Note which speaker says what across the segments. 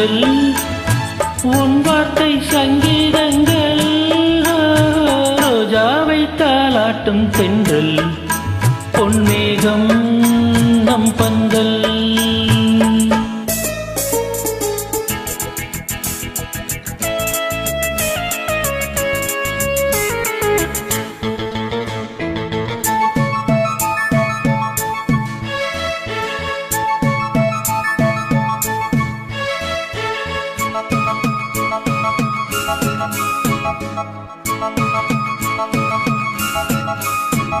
Speaker 1: சங்கீதங்கள் உன் வார்த்தை சங்கீதங்கள் ரோஜாவை தாளாட்டும் தென்றல் பொன்மேகம் நம்ப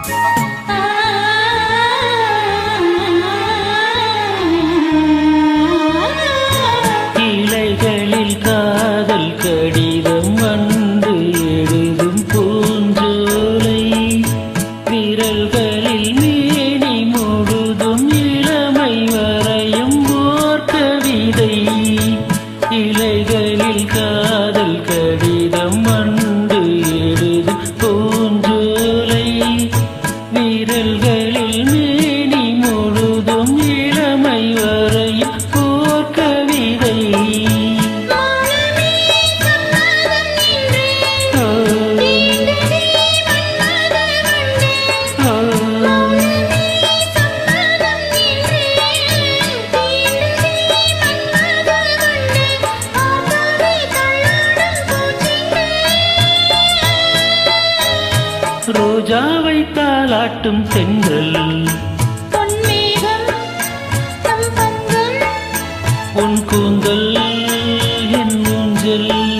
Speaker 1: Thank you. வரை போர்க்கவிதை ரோஜாவை தாளாட்டும் கூந்தல் என் ஊஞ்சல்.